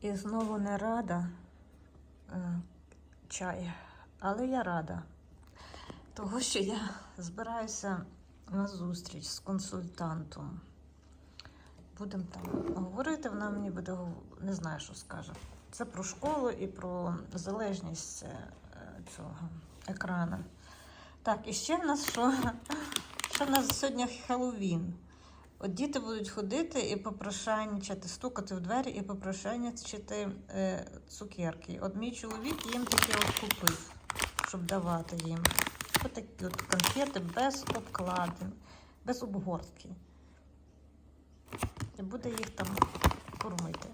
І знову не рада е, чай, але я рада. Того, що я збираюся на зустріч з консультантом. Будемо там говорити, вона мені буде не знаю, що скаже. Це про школу і про залежність е, цього екрана. Так, і ще в нас що? Що в нас сьогодні Хеллоуін. От діти будуть ходити і попрошайничати, стукати в двері і попрошайничати е, цукерки. От мій чоловік їм таке от купив, щоб давати їм. Ось такі от конфети без обкладин, без обгортки. І буде їх там кормити.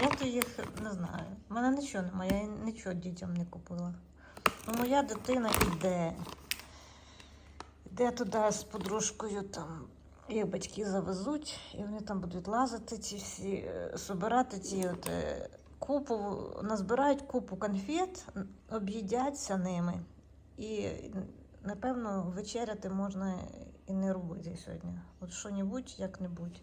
Я то їх не знаю. У мене нічого немає, я нічого дітям не купила. Ну, моя дитина іде. Іде туди з подружкою, там їх батьки завезуть, і вони там будуть лазити ці всі, е, собирати ці от е, купу, назбирають купу конфет, об'їдяться ними. І, напевно, вечеряти можна і не робити сьогодні. От що-небудь, як-небудь.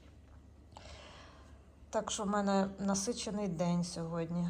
Так що в мене насичений день сьогодні.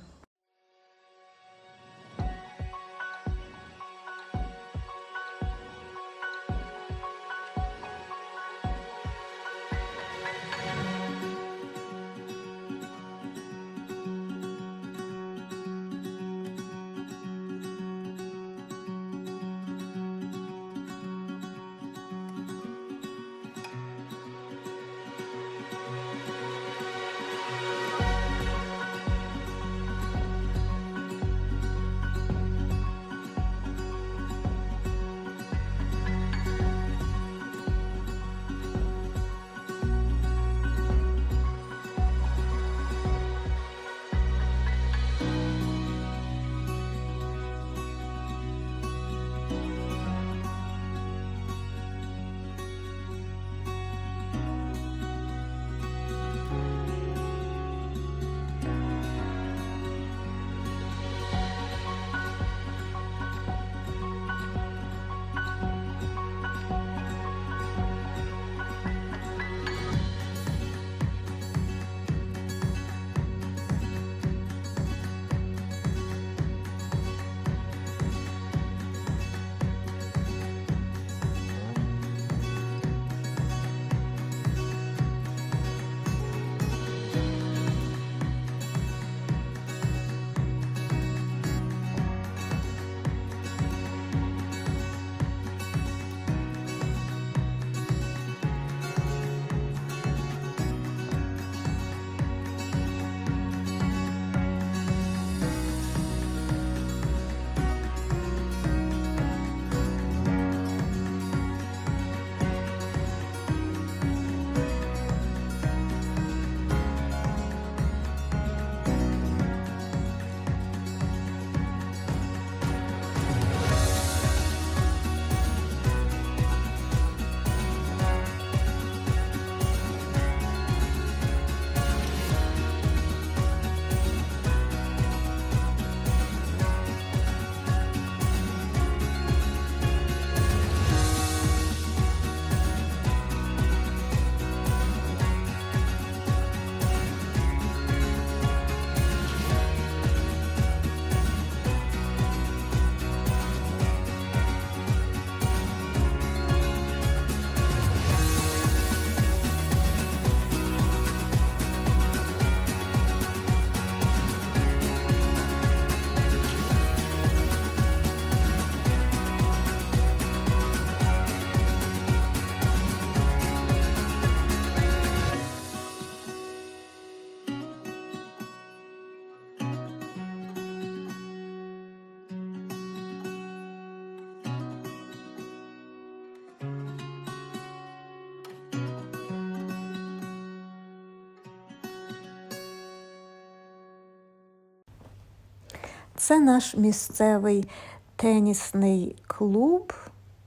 Це наш місцевий тенісний клуб.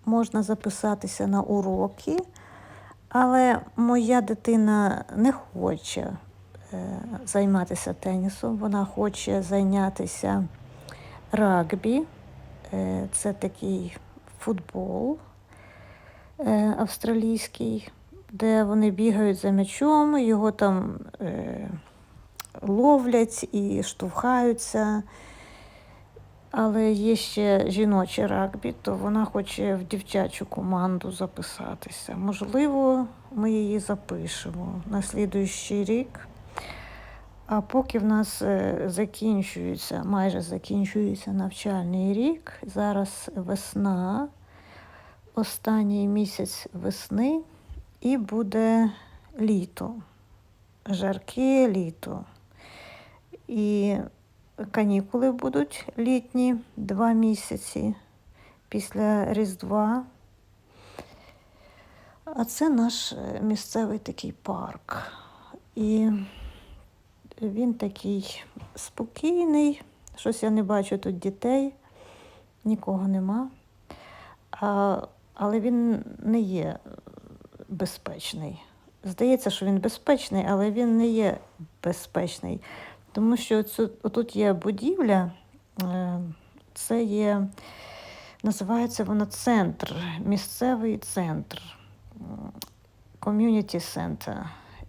Можна записатися на уроки, але моя дитина не хоче е, займатися тенісом. Вона хоче зайнятися рагбі. Е, Це такий футбол е, австралійський, де вони бігають за м'ячом, його там ловлять і штовхаються. Але є ще жіноче регбі, то вона хоче в дівчачу команду записатися. Можливо, ми її запишемо на слідуючий рік. А поки в нас е, закінчується, майже закінчується навчальний рік, зараз весна, останній місяць весни, і буде літо, жарке літо. І канікули будуть літні два місяці після Різдва. А це наш е, місцевий такий парк. І він такий спокійний. Щось я не бачу тут дітей, нікого нема. А, але він не є безпечний. Здається, що він безпечний, але він не є безпечний. Тому що цю, тут є будівля, е, це є, називається воно центр, місцевий центр, ком'юніті центр.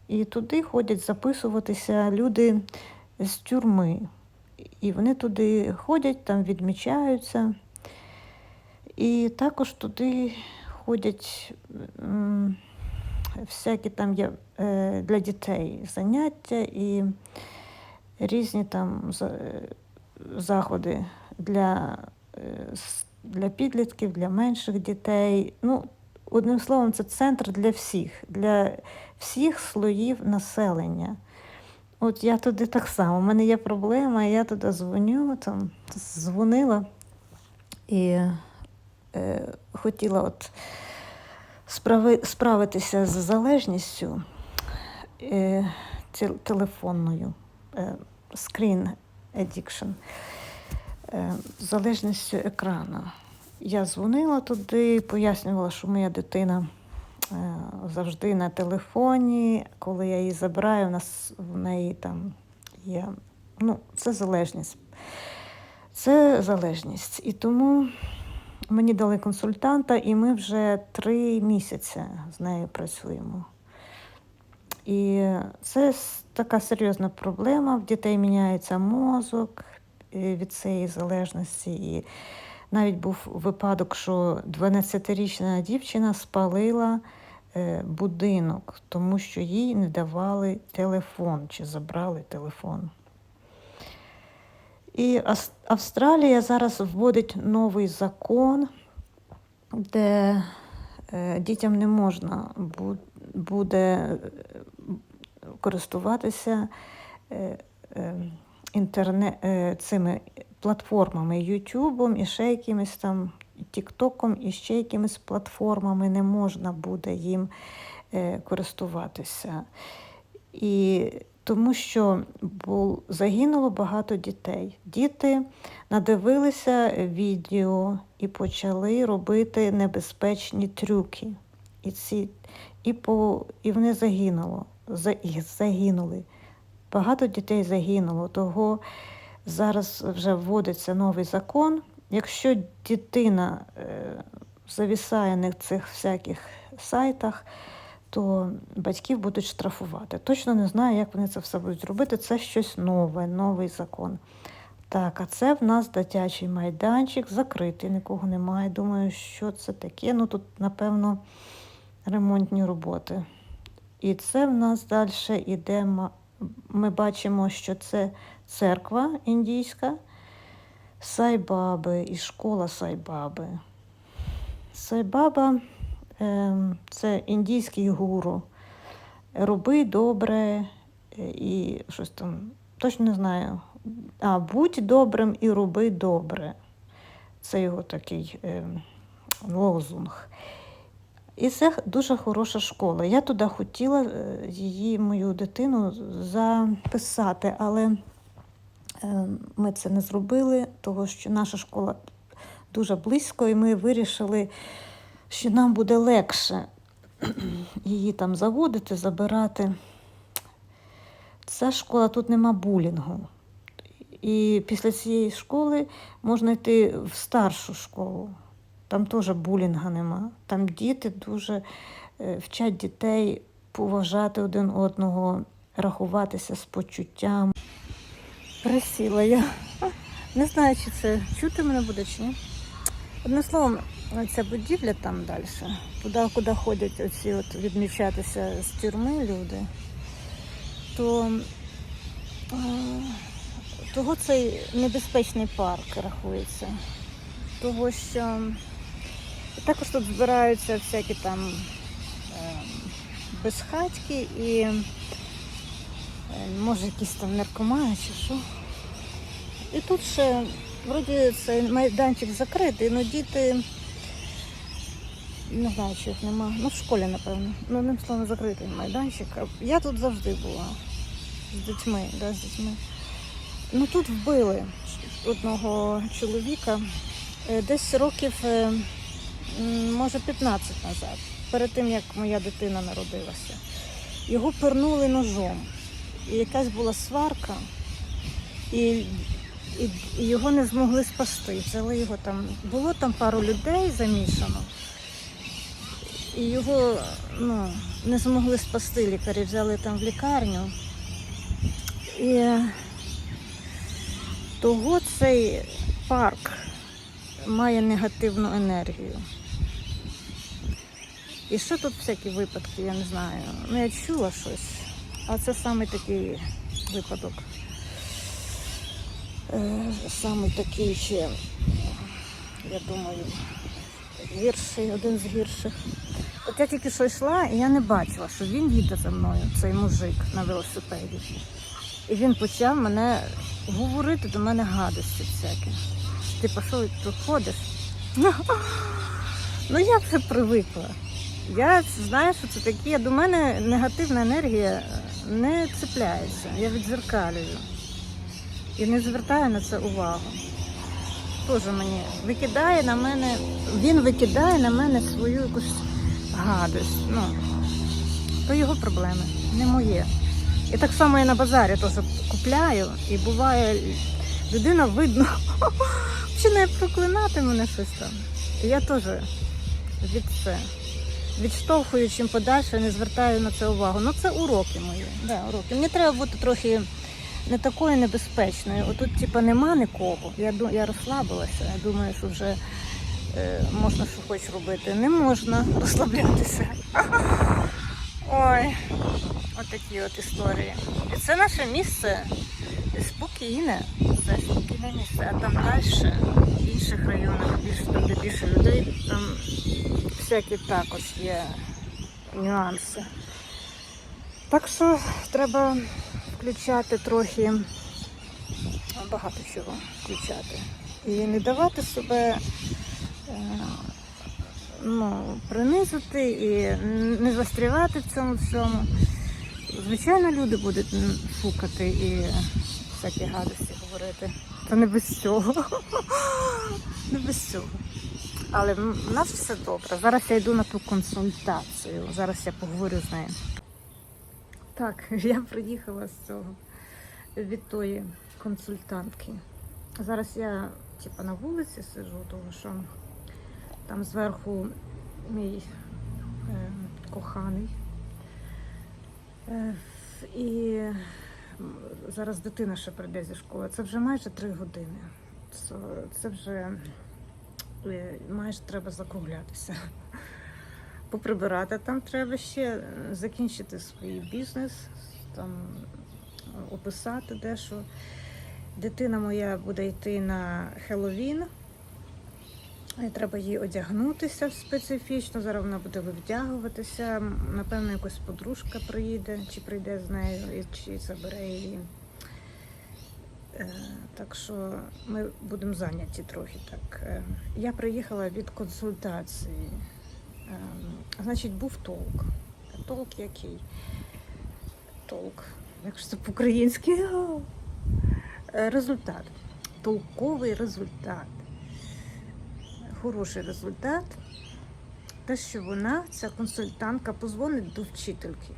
І туди ходять записуватися люди з тюрми. І вони туди ходять, там відмічаються. І також туди ходять всякі там є е, для дітей заняття і різні там заходи для, е, для підлітків, для менших дітей. Ну, одним словом, це центр для всіх, для всіх слоїв населення. От я туди так само. У мене є проблема, я туди дзвоню, там дзвонила і е, хотіла от справи, справитися з залежністю е, телефонною, е, screen addiction, е, залежністю екрану. Я дзвонила туди, пояснювала, що моя дитина е, завжди на телефоні. Коли я її забираю, в нас в неї там є. Ну, це залежність. Це залежність. І тому мені дали консультанта, і ми вже три місяці з нею працюємо. І це така серйозна проблема. В дітей міняється мозок е, від цієї залежності. І навіть був випадок, що 12-річна дівчина спалила е, будинок, тому що їй не давали телефон чи забрали телефон. І Австралія зараз вводить новий закон, де е, дітям не можна буде користуватися е, е, інтерне, е, цими платформами, Ютубом і ще якимись там Тіктоком і ще якимись платформами не можна буде їм користуватися. І тому що бу- загинуло багато дітей. Діти надивилися відео і почали робити небезпечні трюки. І, ці, і, по, і вони загинуло, загинули. Багато дітей загинуло. Того зараз вже вводиться новий закон. Якщо дитина е, завісає на цих всяких сайтах, то батьків будуть штрафувати. Точно не знаю, як вони це все будуть робити. Це щось нове, новий закон. Так, а це в нас дитячий майданчик, закритий, нікого немає. Думаю, що це таке. Ну тут, напевно, ремонтні роботи. І це в нас далі ма- Ми бачимо, що це церква індійська, Сайбаби і школа Сайбаби. Сайбаба ем, це індійський гуру. Роби добре е, і щось там, точно не знаю. А, будь добрим і роби добре. Це його такий ем, лозунг. І це дуже хороша школа. Я туди хотіла е, її, мою дитину, записати, але е, ми це не зробили, тому що наша школа дуже близько, і ми вирішили, що нам буде легше її там заводити, забирати. Ця школа тут нема булінгу. І після цієї школи можна йти в старшу школу. Там теж булінга нема. Там діти дуже е, вчать дітей поважати один одного, рахуватися з почуттям. Присіла я. Не знаю, чи це чути мене буде, чи ні. Одним словом, ця будівля там далі, туди, куди ходять оці от відмічатися з тюрми люди, то е, того цей небезпечний парк рахується. Того, що також тут збираються всякі там е, безхатьки і е, може якісь там наркомани чи що. І тут ще вроді цей майданчик закритий, але діти не знаю, чи їх нема. Ну, в школі, напевно. Ну, одним словом, закритий майданчик. Я тут завжди була з дітьми, да, з дітьми. Ну тут вбили одного чоловіка е, десь років, е, м, може, 15 назад, перед тим як моя дитина народилася. Його пернули ножом. І якась була сварка, і, і, і його не змогли спасти. Взяли його там. Було там пару людей замішано. І його ну, не змогли спасти лікарі, взяли там в лікарню. І того цей парк має негативну енергію. І що тут всякі випадки, я не знаю. Ну, я чула щось, а це саме такий випадок. Е, саме такий ще, я думаю, гірший, один з гірших. От я тільки що йшла, і я не бачила, що він їде за мною, цей мужик на велосипеді. І він почав мене говорити до мене гадості всякі. Типу, що ти ходиш? Ну я вже привикла. Я знаю, що це таке. До мене негативна енергія не цепляється. Я відзеркалюю. І не звертаю на це увагу. Теж мені викидає на мене, він викидає на мене свою якусь гадость. Ну, то його проблеми, не моє. І так само я на базарі теж купляю, і буває, людина видно, починає проклинати мене щось там. І я теж від це. Відштовхую чим подальше, не звертаю на це увагу. Ну це уроки мої. Да, уроки. Мені треба бути трохи не такою небезпечною. Отут, типа, нема нікого. Я, я розслабилася. Я думаю, що вже е, можна що хоч робити. Не можна розслаблятися. Ой, отакі от історії. І це наше місце спокійне. Це спокійне місце. А там далі, в інших районах, більше, там, де більше людей, там всякі також є нюанси. Так що треба включати трохи багато чого включати. І не давати себе е, ну, принизити і не застрівати в цьому всьому. Звичайно, люди будуть фукати і всякі гадості говорити. Та не без цього. Не без цього. Але в нас все добре. Зараз я йду на ту консультацію. Зараз я поговорю з нею. Так, я приїхала з цього від тої консультантки. Зараз я типа на вулиці сижу, тому що там зверху мій е, коханий. Е, і зараз дитина ще прийде зі школи. Це вже майже три години. Це, вже майже треба закруглятися. Поприбирати там треба ще е, закінчити свій бізнес, там е, описати дещо. Дитина моя буде йти на Хеллоуін. Треба їй одягнутися специфічно. Зараз вона буде вивдягуватися. Напевно, якась подружка приїде, чи прийде з нею, чи забере її. Е, Так що ми будемо зайняті трохи так. Е, Я приїхала від консультації. Ем, Значить, був толк. Толк який? Толк. Як ж це по-українськи? Е, Результат. Толковий результат. Хороший результат. Те, що вона, ця консультантка, позвонить до вчительки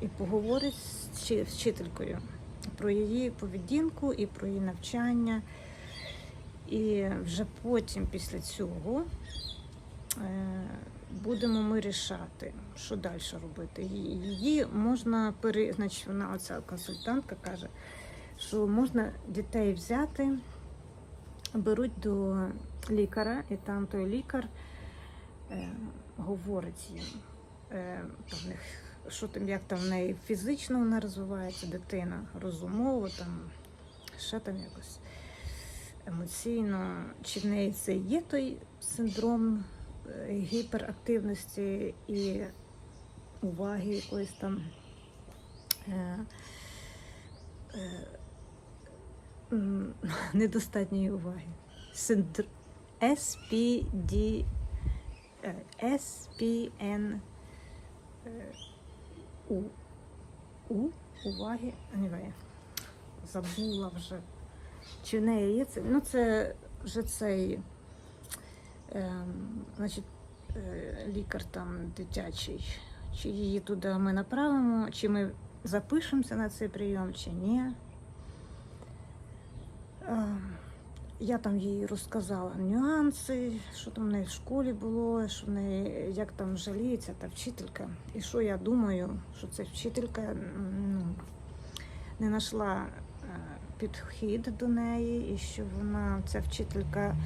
і поговорить з вчителькою про її поведінку і про її навчання. І вже потім, після цього, е, будемо ми рішати, що далі робити. Її можна пере... значить, вона, оця консультантка каже, що можна дітей взяти, беруть до лікаря, і там той лікар е, говорить їм, е, там, в них, що там, як там в неї фізично вона розвивається, дитина, розумово, там, ще там якось емоційно, чи в неї це є той синдром е, гіперактивності і уваги якоїсь там. Е, е, недостатньої уваги. Синдр... SPD, SPN У. У уваги. Anyway, забула вже. Чи в неї є це? Ну, це вже цей е, значить, е, лікар там дитячий. Чи її туди ми направимо, чи ми запишемося на цей прийом, чи ні. Я там їй розказала нюанси, що там в неї в школі було, що в неї як там жаліється та вчителька. І що я думаю, що ця вчителька ну, не знайшла е, підхід до неї, і що вона, ця вчителька,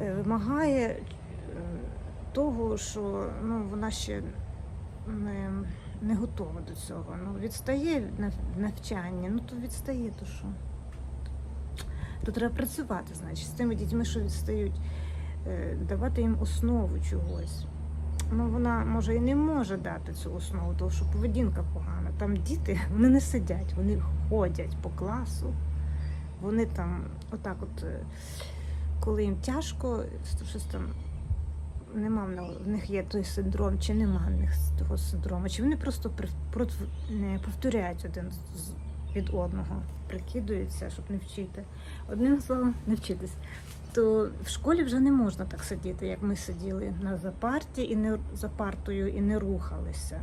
е, вимагає е, того, що ну, вона ще не, не готова до цього. Ну, відстає від нав- навчання, ну то відстає, то що? То треба працювати, значить, з тими дітьми, що відстають, е, давати їм основу чогось. Ну, вона може і не може дати цю основу, тому що поведінка погана. Там діти вони не сидять, вони ходять по класу. Вони там, отак, от, е, коли їм тяжко, щось там нема в них- є той синдром, чи нема в них того синдрому, чи вони просто не повторяють один з- від одного, прикидуються, щоб не вчити. Одним словом, не вчитись. То в школі вже не можна так сидіти, як ми сиділи на запарті і не за партою і не рухалися.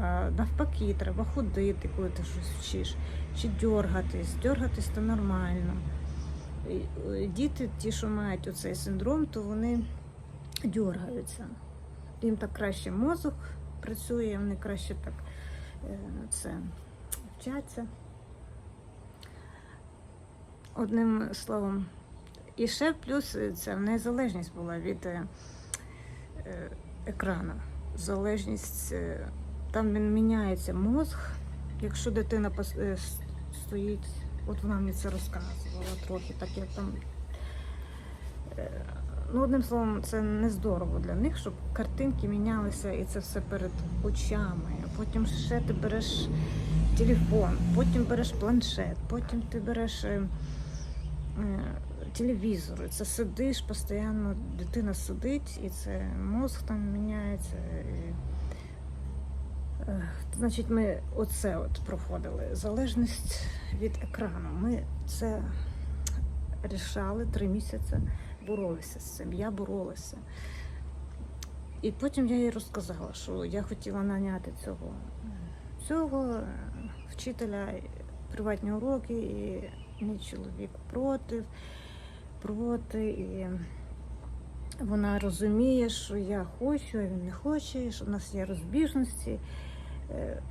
А, навпаки, треба ходити, коли ти щось вчиш, чи дергатись. Дергатись то нормально. Е, Діти, ті, що мають оцей синдром, то вони дергаються. Їм так краще мозок працює, вони краще так е, це вчаться. Одним словом. І ще плюс е, це в була від е, е, екрану. Залежність, там він міняється мозг. Якщо дитина стоїть, от вона мені це розказувала трохи, так як там. Ну, одним словом, це не здорово для них, щоб картинки мінялися і це все перед очами. Потім ще ти береш телефон, потім береш планшет, потім ти береш е, телевізор. Це сидиш постійно, дитина сидить, і це мозг там міняється. І, е, значить, ми оце от проходили. Залежність від екрану. Ми це рішали три місяці, боролися з цим. Я боролася. І потім я їй розказала, що я хотіла наняти цього, цього е, вчителя приватні уроки, і мій чоловік проти, проти. І вона розуміє, що я хочу, а він не хоче, що в нас є розбіжності е,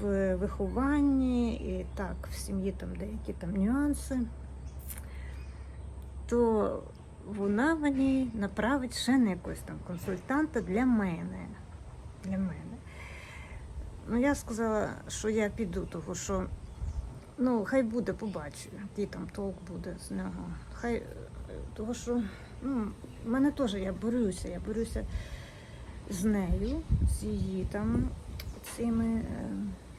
в вихованні, і так, в сім'ї там деякі там нюанси. То вона мені направить ще на якогось там консультанта для мене. Для мене. Ну, я сказала, що я піду, тому що ну, хай буде, побачу, який там толк буде з нього. Хай, е, того що ну, в мене теж я борюся, я борюся з нею, з її там цими е,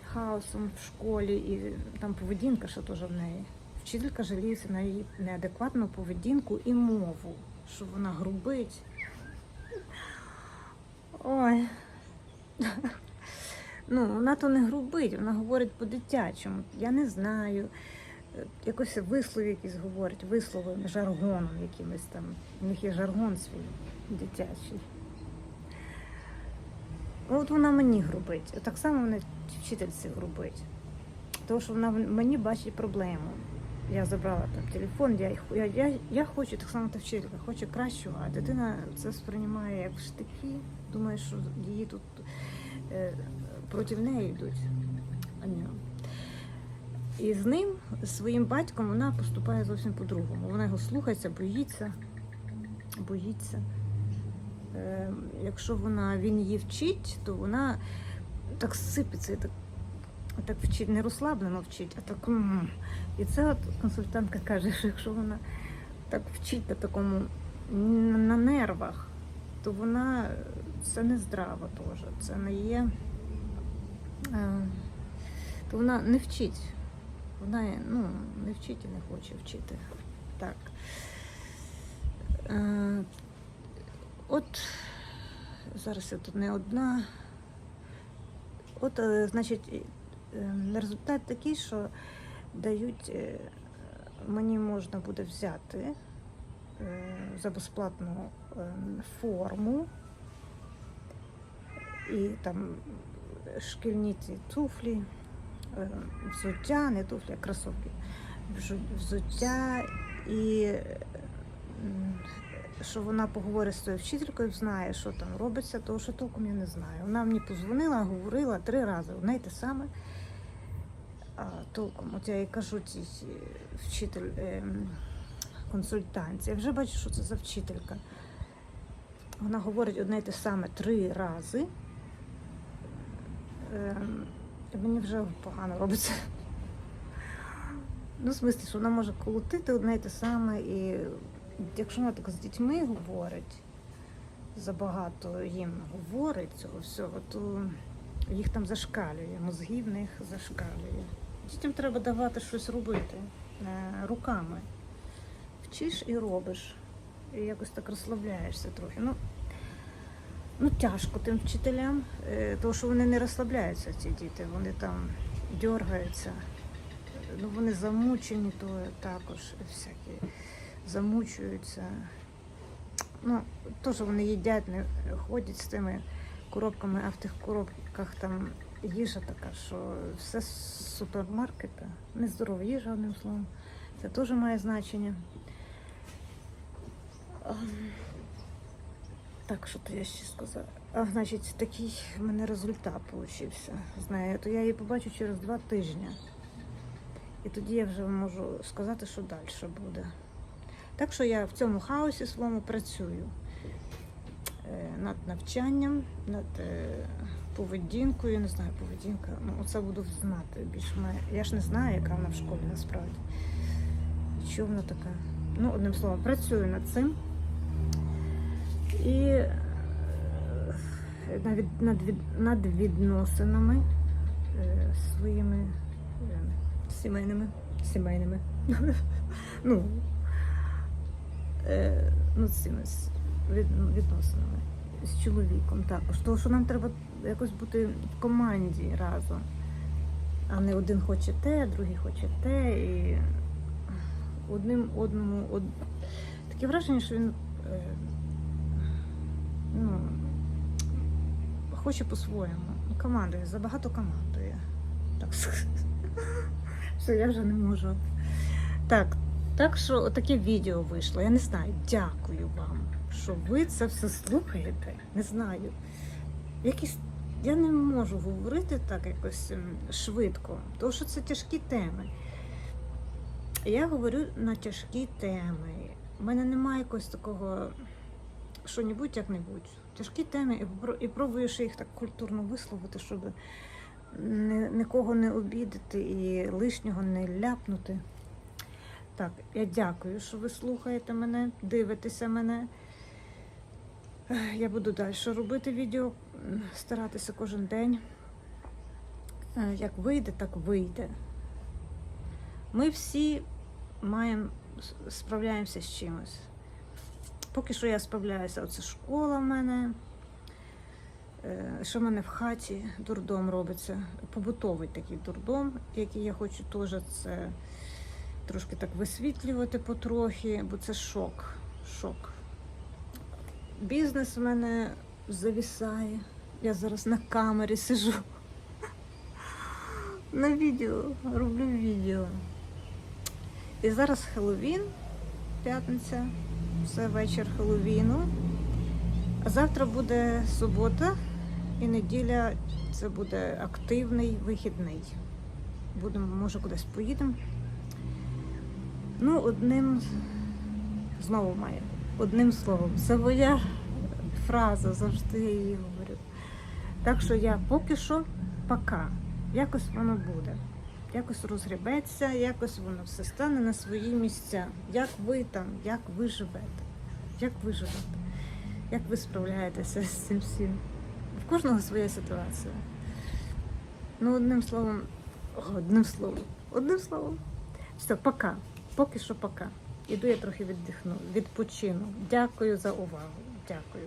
хаосом в школі, і там поведінка, що теж в неї. Вчителька жаліється на її неадекватну поведінку і мову, що вона грубить. Ой. Ну, вона то не грубить, вона говорить по-дитячому. Я не знаю. Е, Якось вислов якийсь говорить, висловом, жаргоном якимось там. У них є жаргон свій дитячий. От вона мені грубить. Так само вона вчительці грубить. Тому що вона мені бачить проблему. я забрала там телефон, я, я, я, я хочу так само та вчителька, хоче кращого, а дитина це сприймає як штики, думає, що її тут е, проти неї йдуть. Ні. І з ним, з своїм батьком, вона поступає зовсім по-другому. Вона його слухається, боїться, боїться. Е, якщо вона, він її вчить, то вона так сипеться, так, так вчить, не розслаблено вчить, а так. І це от консультантка каже, що якщо вона так вчить на такому на нервах, то вона це не здрава теж. Це не є. Е, то вона не вчить. Вона ну, не вчить і не хоче вчити. Так. Е, от зараз я тут не одна. От, е, значить, результат такий, що дають, мені можна буде взяти за безплатну форму і там шкільні ці туфлі, е, взуття, не туфлі, а кросовки, взуття і що вона поговорить з тою вчителькою, знає, що там робиться, того що толком я не знаю. Вона мені позвонила, говорила три рази, одне й те саме. А, толком, от я їй кажу, цій вчитель ем, консультанці. Я вже бачу, що це за вчителька. Вона говорить одне й те саме три рази. Ем, мені вже погано робиться. Ну, в смислі, що вона може колотити одне й те саме, і якщо вона так з дітьми говорить, забагато їм говорить цього всього, то їх там зашкалює, мозги в них зашкалює. Дітям треба давати щось робити е, руками. Вчиш і робиш. І якось так розслабляєшся трохи. Ну, ну тяжко тим вчителям, е, тому що вони не розслабляються, ці діти. Вони там дергаються. Ну, вони замучені, то також всякі замучуються. Ну, теж вони їдять, не ходять з тими коробками, а в тих коробках там їжа така, що все з супермаркета, нездорова їжа, одним словом. Це теж має значення. Так, що то я ще сказала. А, значить, такий в мене результат получився. Знаю, то я її побачу через два тижні. І тоді я вже можу сказати, що далі буде. Так що я в цьому хаосі своєму працюю е, над навчанням, над е, поведінкою, не знаю, поведінка. Ну, оце буду знати більш Я ж не знаю, яка вона в школі насправді. Що вона така? Ну, одним словом, працюю над цим. І е, над, над, відносинами е, своїми е, сімейними. Сімейними. ну, ну, з цими з від, ну, відносинами з чоловіком також. Тому що нам треба якось бути в команді разом. А не один хоче те, другий хоче те. І одним одному. Од... Таке враження, що він ну, хоче по-своєму. Командує, забагато командує. Так. Все, я вже не можу. Так, так що таке відео вийшло. Я не знаю. Дякую вам, що ви це все слухаєте. Не знаю. Якісь. Я не можу говорити так якось ем, швидко, тому що це тяжкі теми. Я говорю на тяжкі теми. У мене немає якогось такого що-небудь як-небудь. Тяжкі теми, і, ще їх так культурно висловити, щоб ні- нікого не обідати і лишнього не ляпнути. Так, я дякую, що ви слухаєте мене, дивитеся мене. Я буду далі робити відео, старатися кожен день. Е, Як вийде, так вийде. Ми всі маємо справляємося з чимось. Поки що я справляюся, оце школа в мене. Е, Що в мене в хаті дурдом робиться, побутовий такий дурдом, який я хочу теж це трошки так висвітлювати потрохи, бо це шок. Шок. Бізнес в мене завісає. Я зараз на камері сижу. На відео, роблю відео. І зараз Хеллоуін, п'ятниця, все вечір Хеллоуіну. Завтра буде субота і неділя це буде активний вихідний. Будемо, може, кудись поїдемо. Ну, одним знову має. Одним словом, це моя фраза, завжди я її говорю. Так що я поки що пока. Якось воно буде. Якось розгрібеться, якось воно все стане на свої місця. Як ви там, як ви живете? Як ви живете? Як ви справляєтеся з цим всім? В кожного своя ситуація. Ну, одним словом, одним словом, одним словом. Все, пока. Поки що пока. Іду я трохи віддихну, відпочину. Дякую за увагу. Дякую.